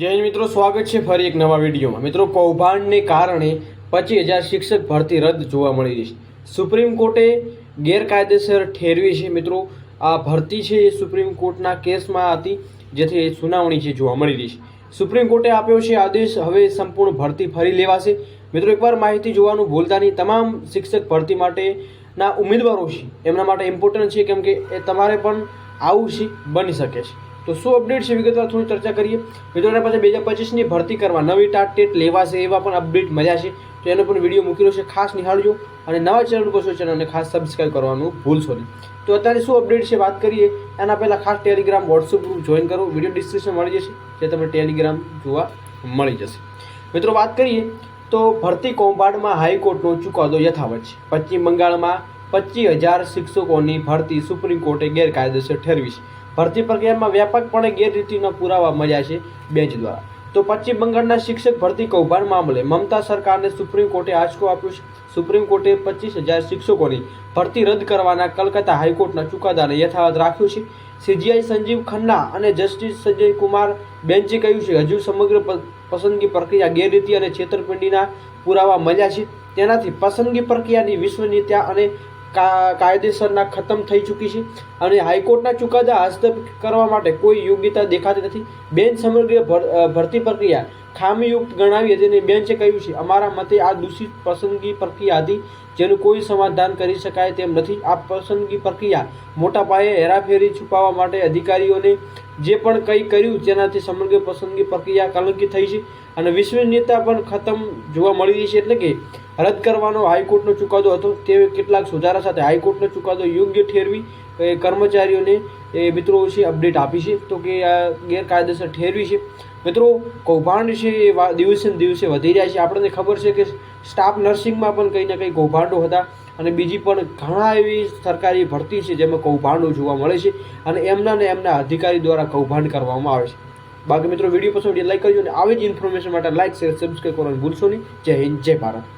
હિન્દ મિત્રો, સ્વાગત છે ફરી એક નવા વિડીયોમાં. મિત્રો, કૌભાંડને કારણે પચીસ હજાર શિક્ષક ભરતી રદ જોવા મળી રહી છે. સુપ્રીમ કોર્ટે ગેરકાયદેસર ઠેરવી છે. મિત્રો, આ ભરતી છે એ સુપ્રીમ કોર્ટના કેસમાં હતી, જેથી સુનાવણી છે જોવા મળી રહી છે. સુપ્રીમ કોર્ટે આપ્યો છે આદેશ, હવે સંપૂર્ણ ભરતી ફરી લેવાશે. મિત્રો, એકવાર માહિતી જોવાનું ભૂલતા નહીં. તમામ શિક્ષક ભરતી માટેના ઉમેદવારો છે. એમના માટે ઇમ્પોર્ટન્ટ છે, કેમ કે એ તમારે પણ આવું છે બની શકે છે. તો શું અપડેટ છે? વિગતવાર થોડી ચર્ચા કરીએ. મિત્રોને પાસે બે હજાર પચીસની ભરતી કરવા નવી ટાટ ટેટ લેવાશે એવા પણ અપડેટ મળ્યા છે. તો એનો પણ વીડિયો મૂકેલો છે. ખાસ નિહાળજો અને નવા ચેનલ પર ચેનલને ખાસ સબસ્ક્રાઈબ કરવાનું ભૂલશો નહીં. તો અત્યારે શું અપડેટ છે વાત કરીએ. એના પહેલાં ખાસ ટેલિગ્રામ વોટ્સઅપ ગ્રુપ જોઈન કરો. વીડિયો ડિસ્ક્રિપ્શન મળી જશે, જે તમને ટેલિગ્રામ જોવા મળી જશે. મિત્રો વાત કરીએ તો ભરતી કૌભાંડમાં હાઈકોર્ટનો ચુકાદો યથાવત છે. પશ્ચિમ બંગાળમાં પચીસ હજાર શિક્ષકોની ભરતી સુપ્રીમ કોર્ટે ગેરકાયદેસર ઠેરવી છે. ભરતી પ્રક્રિયામાં વ્યાપકપણે ગેરરીતિના પુરાવા મળ્યા છે બેન્ચ દ્વારા. તો પશ્ચિમ બંગાળના શિક્ષક ભરતી કૌભાંડ મામલે મમતા સરકારને સુપ્રીમ કોર્ટે આંચકો આપ્યો છે. સુપ્રીમ કોર્ટે પચીસ હજાર શિક્ષકોની ભરતી રદ કરવાના કલકત્તા હાઈકોર્ટના ચુકાદાને યથાવત રાખ્યો છે. સીજીઆઈ સંજીવ ખન્ના અને જસ્ટિસ સંજય કુમાર બેન્ચે કહ્યું છે હજુ સમગ્ર પસંદગી પ્રક્રિયા ગેરરીતિ અને છેતરપિંડીના પુરાવા મળ્યા છે. તેનાથી પસંદગી પ્રક્રિયાની વિશ્વનીયતા અને કાયદેસરના ખતમ થઈ ચૂકી છે અને હાઈકોર્ટના ચુકાદા હસ્તક કરવા માટે કોઈ યોગ્યતા દેખાતી નથી. બેન સમગ્ર ભરતી પ્રક્રિયા ખામીયુક્ત ગણાવી હતી અને બેન્ચે કહ્યું છે, અમારા મતે આ દૂષિત પસંદગી પ્રક્રિયા હતી, જેનું કોઈ સમાધાન કરી શકાય તેમ નથી. આ પસંદગી પ્રક્રિયા મોટા પાયે હેરાફેરી છુપાવવા માટે અધિકારીઓને જે પણ કંઈ કર્યું તેનાથી સમગ્ર પસંદગી પ્રક્રિયા કલંકિત થઈ છે અને વિશ્વનીયતા પણ ખતમ જોવા મળી રહી છે એટલે કે રદ કરવાનો હાઈકોર્ટનો ચુકાદો હતો તે કેટલાક સુધારા સાથે હાઈકોર્ટનો ચુકાદો યોગ્ય ઠેરવી, એ કર્મચારીઓને, એ મિત્રો છે અપડેટ આપી છે તો કે આ ગેરકાયદેસર ઠેરવી છે. મિત્રો, કૌભાંડ છે એ દિવસે દિવસે વધી રહ્યા છે. આપણને ખબર છે કે સ્ટાફ નર્સિંગમાં પણ કંઈ ને કંઈ કૌભાંડો હતા. અને બીજી પણ ઘણા એવી સરકારી ભરતી છે જેમાં કૌભાંડો જોવા મળે છે અને એમના ને એમના અધિકારી દ્વારા કૌભાંડ કરવામાં આવે છે. બાકી મિત્રો, વીડિયો પસંદ લાઈક કરજો અને આવી જ ઇન્ફોર્મેશન માટે લાઈક શેર સબસ્ક્રાઈબ કરવાનું ભૂલશો નહીં. જય હિન્દ, જય ભારત.